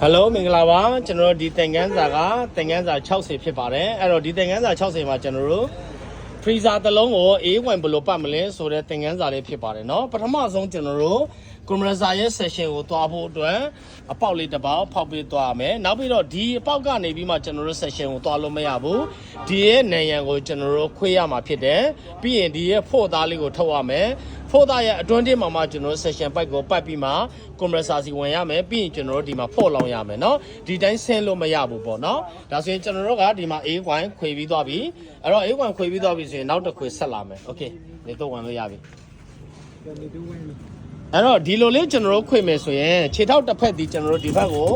ဟယ်လိုမင်္ဂလာပါကျွန်တော်တို့ဒီသင်ခန်းစာကသင်ခန်းစာ60ဖြစ်ပါတယ်အဲ့တော့ဒီသင်ခန်းစာ60မှာကျွန်တော်တို့ freezer တစ်လုံးကိုအေးဝင်ဘယ်လိုပတ်မလဲဆိုတဲ့သင်ခန်းစာလေးဖြစ်ပါတယ်เนาะပထမဆုံးကျွန်တော်တို့ compressor ရဲ့ session ကိုတွားဖို့အတွက်အပေါက်လေးတစ်ပေါက်ဖောက်ပေးသွားရမယ်နောက်ပြီးတော့ဒီအပေါက်ကနေပြီးမှကျွန်တော်တို့ session ကိုတွားလို့မရဘူးဒီရဲ့နံရံကိုကျွန်တော်တို့ခွေးရမှာဖြစ်တယ်ပြီးရင်ဒီရဲ့ဖို့သားလေးကိုထုတ်ရမယ်ဖို့သားရဲ့အတွင်းတင်းမှာမှကျွန်တော်တို့ session pipe ကိုပတ်ပြီးမှ compressor စီဝင်ရမယ်ပြီးရင်ကျွန်တော်တို့ဒီမှာဖို့လောင်းရမယ်เนาะဒီတိုင်းဆင်းလို့မရဘူးပေါ့เนาะဒါဆိုရင်ကျွန်တော်တို့ကဒီမှာ A coin ခွေပြီးသွားပြီအဲ့တော့ A coin ခွေပြီးသွားပြီဆိုရင်နောက်တစ်ခွေဆက်လာမယ်โอเคနေတော့ဝင်လို့ရပြီ အဲ့တော့ဒီလိုလေးကျွန်တော်တို့ခွေမယ်ဆိုရင်ခြေထောက်တစ်ဖက်ဒီကျွန်တော်တို့ဒီဘက်ကို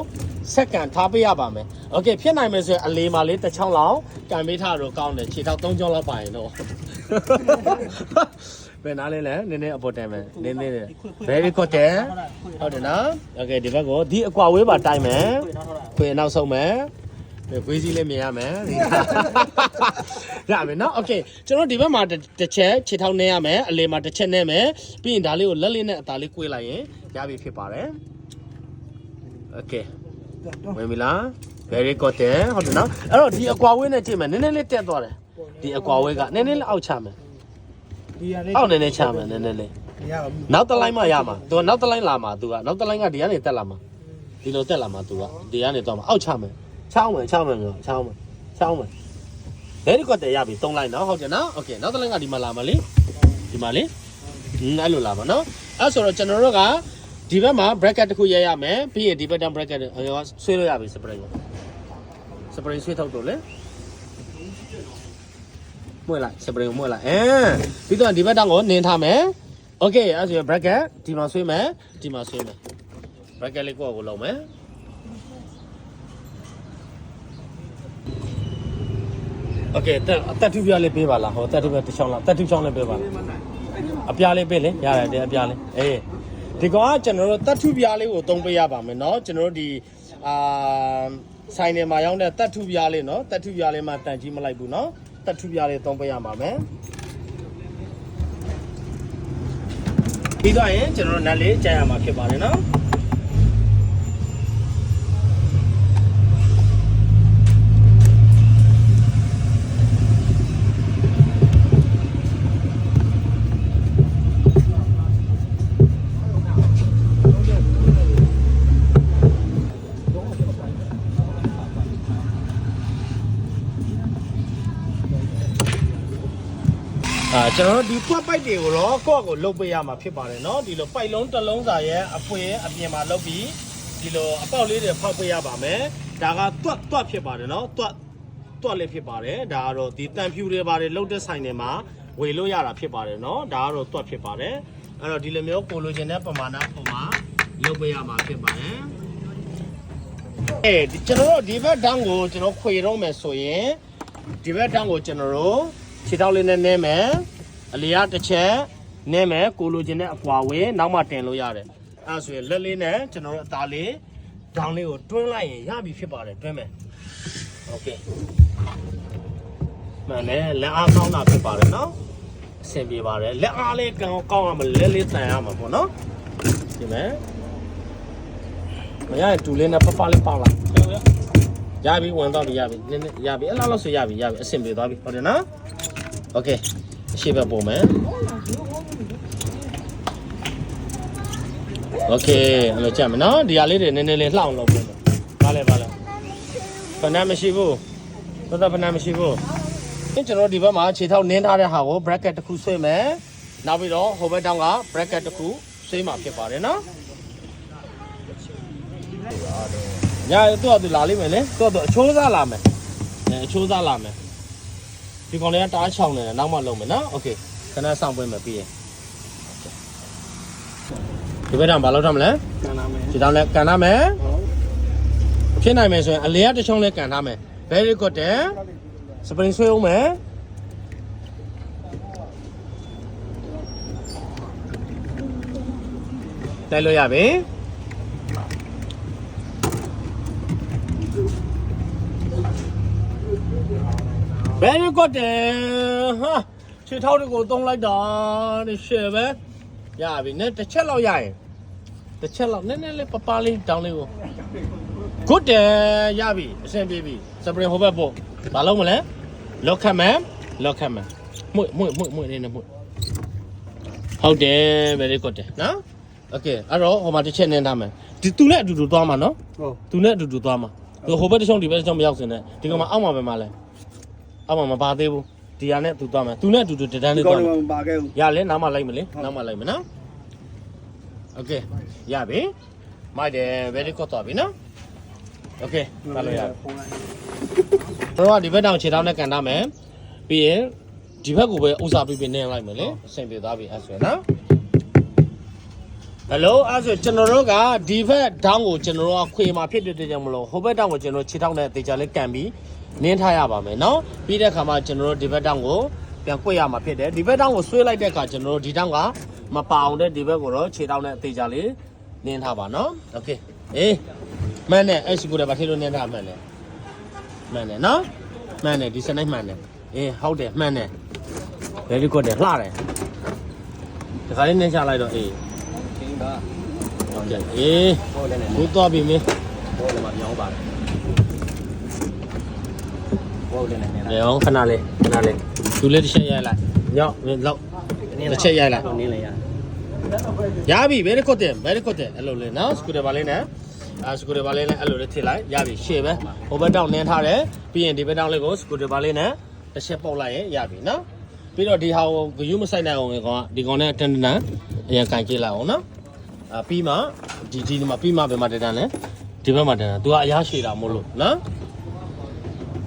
စက္ကန့်ထားပေးရပါမယ်။ Okay ဖြစ်နိုင်မယ်ဆိုရင်အလေးမလေးတစ်ချောင်းလောက်ကန်ပေးထားတော့ကောင်းတယ်ခြေထောက်၃ချောင်းလောက်ပါရင်တော့ဘယ်နားလဲလဲနည်းနည်းအပေါ်တန်မယ်နည်းနည်းလေ very cotton ဟုတ်တယ်နော် Okay ဒီဘက်ကိုဒီအကွာဝေးပါတိုင်မယ်ခွေနောက်ဆုံးမယ် ခွေးစည်းလေးမြင်ရမယ်ဒီရမယ်နော်โอเคကျွန်တော်ဒီဘက်မှာတစ်ချက်ခြေထောက်နှဲရမယ်အလေမှာတစ်ချက်နှဲမယ်ပြီးရင်ဒါလေးကိုလက်လေးနဲ့အသားလေး꿰လိုက်ရင်ရပြီဖြစ်ပါတယ်โอเคဝင်ပြီလား very good တယ်ဟုတ်တယ်နော်အဲ့တော့ဒီအကွာဝေးနဲ့ကြည့်မယ်နည်းနည်းလေးတက်သွားတယ်ဒီအကွာဝေးကနည်းနည်းလေးအောက်ချမယ် ဒီရလေး အောက်နည်းနည်းချမယ်နည်းနည်းလေး ရပါဘူး နောက်တစ်လိုင်းမှရမှာသူကနောက်တစ်လိုင်းလာမှာသူကနောက်တစ်လိုင်းကဒီကနေတက်လာမှာဒီလိုတက်လာမှာသူကဒီကနေတော့မှာအောက်ချမယ် ချောင်းမယ်ချောင်းမယ်ငါချောင်းမယ်ချောင်းမယ်ဘယ်ဒီကတည်းရပြီ၃လိုင်းနော်ဟုတ်တယ်နော်โอเคနောက်တစ်လိုင်းကဒီမှာလာမှာလေဒီမှာလေอืมအဲ့လိုလာမှာနော်အဲ့ဆိုတော့ကျွန်တော်တို့ကဒီဘက်မှာ bracket တစ်ခုရရမယ်ပြီးရင်ဒီဘက်တန်း bracket ရောဆွဲလို့ရပြီ spring ကို spring ဆွဲထုတ်တော့လေမွေးလိုက် spring ကိုမွေးလိုက်အဲပြီးတော့ဒီဘက်တန်းကိုနင်းထားမယ် โอเคအဲ့ဆိုရင် bracket ဒီမှာဆွဲမယ်ဒီမှာဆွဲမယ် bracket လေးကိုယ့်ကိုလုံးမယ် โอเคတက်တက်တူပြလေးပေးပါလားဟောတက်တူပြတစ်ချောင်းလားတက်တူချောင်းလေးပေးပါလားအပြားလေးပေးလေရတယ်တဲ့အပြားလေးအေးဒီကောင်ကကျွန်တော်တို့တက်တူပြလေးကိုသုံးပေးရပါမယ်เนาะကျွန်တော်တို့ဒီအာဆိုင်နေမှာရောက်တဲ့တက်တူပြလေးเนาะတက်တူပြလေးမှာတန်ကြီးမလိုက်ဘူးเนาะတက်တူပြလေးသုံးပေးရပါမယ် ပြီးတော့ရင်ကျွန်တော်တို့နတ်လေးကြံရမှာဖြစ်ပါတယ်နော် အာကျွန်တော်တို့ဒီဖွက်ပိုက်တွေကိုတော့ကိုယ့်အကိုလုတ်ပေးရမှာဖြစ်ပါတယ်เนาะဒီလိုပိုက်လုံးတစ်လုံးစာရဲ့အပွင့်အပြင်မှာလုတ်ပြီးဒီလိုအပေါက်လေးတွေဖောက်ပေးရပါမယ်ဒါကတွတ်တွတ်ဖြစ်ပါတယ်เนาะတွတ်တွတ်လေးဖြစ်ပါတယ်ဒါကတော့ဒီတန်ဖြူတွေပါတယ်လုတ်တဲ့ဆိုင်တွေမှာဝေလို့ရတာဖြစ်ပါတယ်เนาะဒါကတော့တွတ်ဖြစ်ပါတယ်အဲ့တော့ဒီလိုမျိုးကိုလိုချင်တဲ့ပမာဏပုံမှာလုတ်ပေးရမှာဖြစ်ပါတယ်အဲဒီကျွန်တော်တို့ဒီဘက်တန်းကိုကျွန်တော်ခွေတော့မယ်ဆိုရင်ဒီဘက်တန်းကိုကျွန်တော်တို့ ခြေထောက်လေးနဲ့နဲမယ်အလျားတစ်ချက်နဲမယ်ကိုလိုချင်တဲ့အကွာဝေးနောက်မှတင်လို့ရတယ်အဲဒါဆိုရင်လက်လေးနဲ့ကျွန်တော်တို့အသားလေးဒေါင်းလေးကိုတွင်းလိုက်ရင်ရပြီဖြစ်ပါတယ်တွင်းမယ်โอเคမှန်တယ်လက်အားကောင်းတာဖြစ်ပါတယ်နော်အဆင်ပြေပါတယ်လက်အားလေးကောင်းကောင်းရမယ်လက်လေးတန်ရမှာပေါ့နော်ဒီမဲ့မရရင်တူလေးနဲ့ပပလေးပေါက်လိုက်ရပြီဝင်တော့ပြီရပြီနည်းနည်းရပြီအဲ့လောက်လို့ဆိုရပြီရပြီအဆင်ပြေသွားပြီဟုတ်တယ်နော် โอเคအရှိဘက်ပုံမယ်โอเคအဲ့လိုကြက်မယ်နော်ဒီဟာလေးတွေနည်းနည်းလေးလှောင်လုပ်ပေးမယ်ဗာလဲဗာလဲဖဏမရှိဘူးတော်တော်ဖဏမရှိဘူးကျွန်တော်ဒီဘက်မှာခြေထောက်နင်းထားတဲ့ဟာကို bracket တစ်ခုဆွဲမယ်နောက်ပြီးတော့ဟိုဘက်တောင်းက bracket တစ်ခုဆွဲမှာဖြစ်ပါတယ်နော်ညာတော့သူလာလိမ့်မယ်လေတော့တော့အချိုးစားလာမယ်အဲအချိုးစားလာမယ် ဒီကောင်လေးကတားချောင်းနေတယ်နောက်မှလုံးမယ်နော်โอเคခဏဆောင်ပွင့်မယ်ပြီးရင်ဒီဘက်တောင်ဘာလုပ်ထားမလဲ ကျန်လာမယ် ဒီတောင်လဲကန်ထားမယ်ဖြစ်နိုင်မယ်ဆိုရင်အလေကတစ်ချောင်းလဲကန်ထားမယ် very good တယ်စပရင်ဆွဲအောင်မယ်တိုက်လို့ရပြီ very good တယ်ဟာခြေထောက်တွေကိုသုံးလိုက်တာဒီရှယ်ပဲရပြီနဲ့တစ်ချက်လောက်ရရင်တစ်ချက်လောက်နည်းနည်းလေးပပလေးတောင်းလေးကို good တယ်ရပြီအဆင်ပြေပြီစပရင်ဟိုဘက်ပို့ဘာလုံးမလဲလောက်ခတ်မယ်လောက်ခတ်မယ်မှု့မှု့မှု့မှု့နေနေမှု့ဟုတ်တယ် very good တယ်နော် okay အဲ့တော့ဟိုမှာတစ်ချက်နင်းထားမယ်ဒီသူနဲ့အတူတူသွားမှာနော်ဟုတ်သူနဲ့အတူတူသွားမှာသူဟိုဘက်တစ်ချောင်းဒီဘက်တစ်ချောင်းမရောက်စင်နဲ့ဒီကောင်မအောက်မှာပဲမလဲ အောက်မှာမပါသေးဘူးဒီဟာနဲ့သူသွားမယ်သူနဲ့အတူတူတန်းတန်း ဒီ လေး ကော သွား င်း မယ် မပါခဲ့ဘူး ရလဲနောက်မှလိုက်မလဲနောက်မှလိုက်မယ်နော်โอเคရပြီမိုက်တယ် very good သွားပြီနော်โอเคပါလို့ရတော့ဒီဘက်တောင်ခြေထောက်နဲ့ကန်ထားမယ်ပြီးရင်ဒီဘက်ကိုပဲဥစားပြီးပြီးနင်းလိုက်မယ်လေအဆင်ပြေသွားပြီအဲ့ဆိုရင်နော် ဟယ်လိုအဲ့ဆိုကျွန်တော်တို့ကဒီဘက်တောင်းကိုကျွန်တော်တို့ကခွေမှာဖြစ်တဲ့တဲ့ကြောင့်မလို့ဟိုဘက်တောင်းကိုကျွန်တော်ခြေထောက်နဲ့အသေးချာလေးကန်ပြီးနင်းထားရပါမယ်နော်ပြီးတဲ့အခါမှာကျွန်တော်တို့ဒီဘက်တောင်းကိုပြန်꿰ရမှာဖြစ်တယ်ဒီဘက်တောင်းကိုဆွဲလိုက်တဲ့အခါကျွန်တော်တို့ဒီတောင်းကမပအောင်တဲ့ဒီဘက်ကိုတော့ခြေထောက်နဲ့အသေးချာလေးနင်းထားပါနော်โอเคအေးမှန်တယ်အဲ့ရှိကိုလည်းဗာထေလို့နင်းထားမှန်တယ်မှန်တယ်နော်မှန်တယ်ဒီစနိုက်မှန်တယ်အေးဟုတ်တယ်မှန်တယ် very good တယ်လှတယ်ဒီခါလေးနင်းချလိုက်တော့အေး ချင်းပါ ဟုတ်တယ်အေးဟုတ်တယ်နဲ့ဘူးသွားပြီမင်းဟုတ်တယ်မှာမြောင်းပါတယ်ဟုတ်တယ်နဲ့နင်းလေအောင်ခဏလေးခဏလေးသူလေးတစ်ချက်ရိုက်လိုက်ညောက်နင်းလောက်တစ်ချက်ရိုက်လိုက်နင်းလေရရပြီဘယ်ကွတ်တယ်ဘယ်ကွတ်တယ်အဲ့လိုလေးနော်စကူတယ်ပါလေးနဲ့အဲစကူတယ်ပါလေးနဲ့အဲ့လိုလေးထည့်လိုက်ရပြီရှေ့ပဲဟိုဘက်တောင်နင်းထားတယ်ပြီးရင်ဒီဘက်တောင်လေးကိုစကူတယ်ပါလေးနဲ့တစ်ချက်ပုတ်လိုက်ရင်ရပြီနော်ပြီးတော့ဒီဟာကိုဂယူးမဆိုင်နိုင်အောင်လေကောင်ကဒီကောင်နဲ့တန်တန်အရင်ကန်ကြည့်လိုက်အောင်နော်အာ ပြီးမှဒီဒီမှာပြီးမှဘယ်မှာတန်တန်လဲဒီဘက်မှာတန်တန် तू ကအရားရှည်တာမို့လို့နော်